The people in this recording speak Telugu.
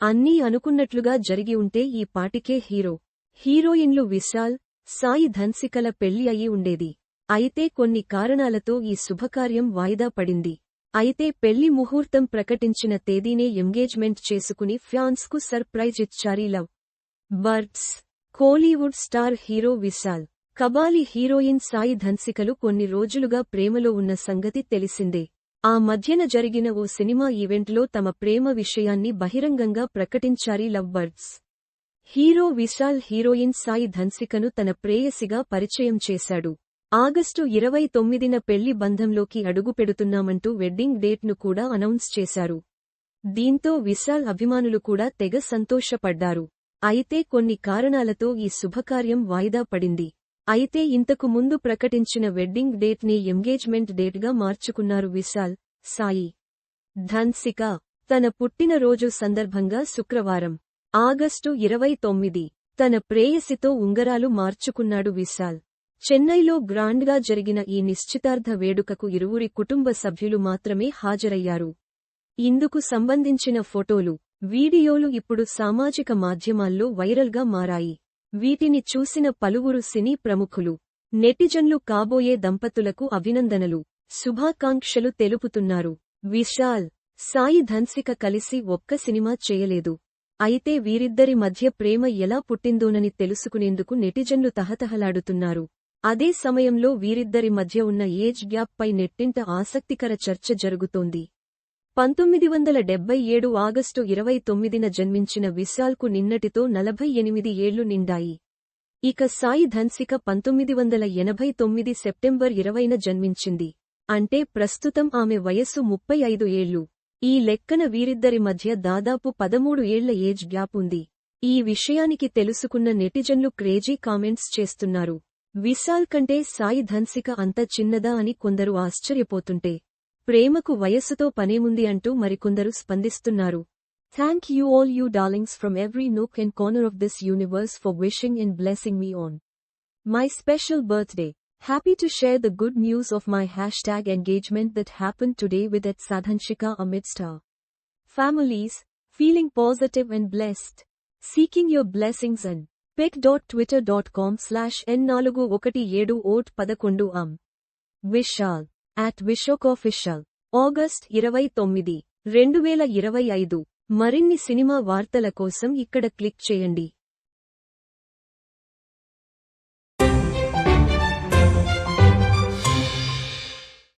అన్నీ అనుకున్నట్లుగా జరిగి ఉంటే ఈ పాటికే హీరో. హీరోయిన్లు విశాల్ సాయి ధన్సికల పెళ్ళి అయి ఉండేది. అయితే కొన్ని కారణాలతో ఈ శుభకార్యం వాయిదా పడింది. అయితే పెళ్ళి ముహూర్తం ప్రకటించిన తేదీనే ఎంగేజ్మెంట్ చేసుకుని ఫ్యాన్స్కు surprise ఇచ్చారీ love. Birds Kollywood star hero Vishal Kabali heroine Sai ధన్సికలు కొన్ని రోజులుగా ప్రేమలో ఉన్న సంగతి తెలిసిందే. ఆ మధ్యన జరిగిన ఓ సినిమా ఈవెంట్లో తమ ప్రేమ విషయాన్ని బహిరంగంగా ప్రకటించారి love birds. Hero Vishal heroine Sai ధన్సికను తన ప్రేయసిగా పరిచయం చేశాడు. ఆగస్టు ఇరవై తొమ్మిదిన పెళ్ళి బంధంలోకి అడుగుపెడుతున్నామంటూ వెడ్డింగ్ డేట్ను కూడా అనౌన్స్ చేశారు. దీంతో విశాల్ అభిమానులు కూడా తెగ సంతోషపడ్డారు. అయితే కొన్ని కారణాలతో ఈ శుభకార్యం వాయిదా పడింది. అయితే ఇంతకు ముందు ప్రకటించిన వెడ్డింగ్ డేట్ని ఎంగేజ్మెంట్ డేట్గా మార్చుకున్నారు విశాల్ సాయి. ధన్సిక తన పుట్టినరోజు సందర్భంగా శుక్రవారం ఆగస్టు ఇరవై తొమ్మిది తన ప్రేయసితో ఉంగరాలు మార్చుకున్నాడు విశాల్. చెన్నైలో గ్రాండ్గా జరిగిన ఈ నిశ్చితార్థ వేడుకకు ఇరువురి కుటుంబ సభ్యులు మాత్రమే హాజరయ్యారు. ఇందుకు సంబంధించిన ఫోటోలు వీడియోలు ఇప్పుడు సామాజిక మాధ్యమాల్లో వైరల్గా మారాయి. వీటిని చూసిన పలువురు సినీ ప్రముఖులు నెటిజన్లు కాబోయే దంపతులకు అభినందనలు శుభాకాంక్షలు తెలుపుతున్నారు. విశాల్ సాయి ధన్సిక కలిసి ఒక్క సినిమా చేయలేదు. అయితే వీరిద్దరి మధ్య ప్రేమ ఎలా పుట్టిందోనని తెలుసుకునేందుకు నెటిజన్లు తహతహలాడుతున్నారు. అదే సమయంలో వీరిద్దరి మధ్య ఉన్న ఏజ్ గ్యాప్ పై నెట్టింట ఆసక్తికర చర్చ జరుగుతోంది. పంతొమ్మిది వందల డెబ్బై ఏడు ఆగస్టు ఇరవై తొమ్మిదిన జన్మించిన విశాల్కు నిన్నటితో నలభై ఎనిమిది ఏళ్ళు నిండాయి. ఇక సాయి ధన్సిక పంతొమ్మిది వందల ఎనభై తొమ్మిది సెప్టెంబర్ ఇరవైన జన్మించింది. అంటే ప్రస్తుతం ఆమె వయస్సు ముప్పై ఐదు ఏళ్ళు. ఈ లెక్కన వీరిద్దరి మధ్య దాదాపు పదమూడు ఏళ్ళ ఏజ్ గ్యాప్ ఉంది. ఈ విషయానికి తెలుసుకున్న నెటిజన్లు క్రేజీ కామెంట్స్ చేస్తున్నారు. విశాల్ కంటే సాయి ధన్సిక అంత చిన్నదా అని కొందరు ఆశ్చర్యపోతుంటే ప్రేమకు వయస్సుతో పనేముంది అంటూ మరికొందరు స్పందిస్తున్నారు thank you all you darlings from every nook and corner of this universe for wishing and blessing me on my special birthday Happy to share the good news of my hashtag engagement that happened today with at Sadhanshika amidst our families, feeling positive and blessed. Seeking your blessings and pic.twitter.com slash n417 vote పదకొండు am. At at August ఇరవై తొమ్మిది రెండు వేల ఇరవై ఐదు. మరిన్ని సినిమా వార్తల కోసం ఇక్కడ క్లిక్ చేయండి.